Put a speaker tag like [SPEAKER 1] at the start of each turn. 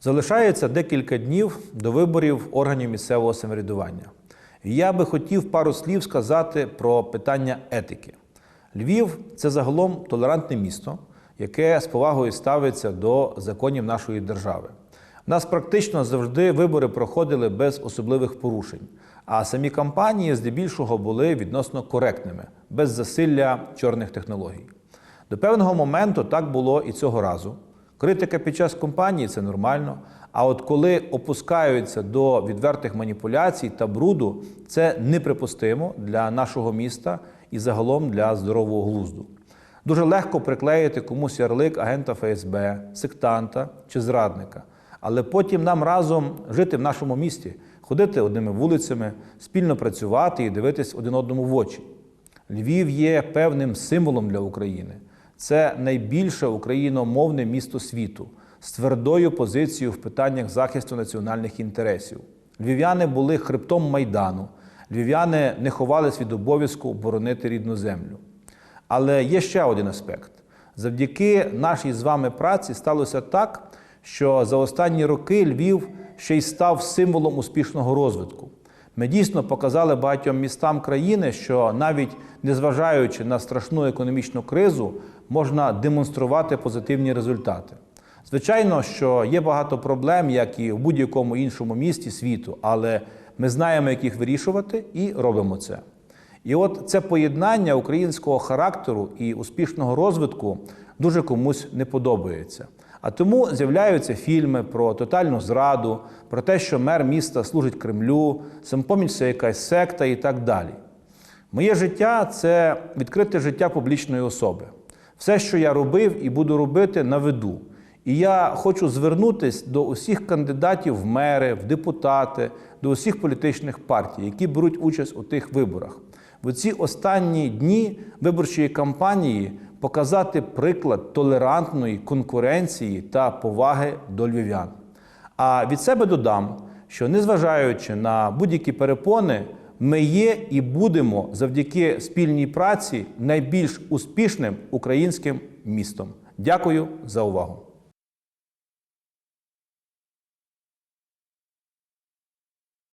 [SPEAKER 1] Залишається декілька днів до виборів органів місцевого самоврядування. Я би хотів пару слів сказати про питання етики. Львів це загалом толерантне місто, яке з повагою ставиться до законів нашої держави. У нас практично завжди вибори проходили без особливих порушень, а самі кампанії здебільшого були відносно коректними, без засилля чорних технологій. До певного моменту так було і цього разу. Критика під час кампанії це нормально. А от коли опускаються до відвертих маніпуляцій та бруду, це неприпустимо для нашого міста і загалом для здорового глузду. Дуже легко приклеїти комусь ярлик агента ФСБ, сектанта чи зрадника. Але потім нам разом жити в нашому місті, ходити одними вулицями, спільно працювати і дивитись один одному в очі. Львів є певним символом для України. Це найбільше україномовне місто світу з твердою позицією в питаннях захисту національних інтересів. Львів'яни були хребтом майдану. Львів'яни не ховались від обов'язку боронити рідну землю. Але є ще один аспект: завдяки нашій з вами праці сталося так, що за останні роки Львів ще й став символом успішного розвитку. Ми дійсно показали багатьом містам країни, що навіть незважаючи на страшну економічну кризу, можна демонструвати позитивні результати. Звичайно, що є багато проблем, як і в будь-якому іншому місті світу, але ми знаємо, як їх вирішувати, і робимо це. І от це поєднання українського характеру і успішного розвитку дуже комусь не подобається. А тому з'являються фільми про тотальну зраду, про те, що мер міста служить Кремлю, самопоміч це якась секта і так далі. Моє життя це відкрите життя публічної особи. Все, що я робив і буду робити, на виду. І я хочу звернутися до усіх кандидатів в мери, в депутати, до усіх політичних партій, які беруть участь у тих виборах. В ці останні дні виборчої кампанії показати приклад толерантної конкуренції та поваги до львів'ян. А від себе додам, що незважаючи на будь-які перепони, ми є і будемо завдяки спільній праці найбільш успішним українським містом. Дякую за увагу.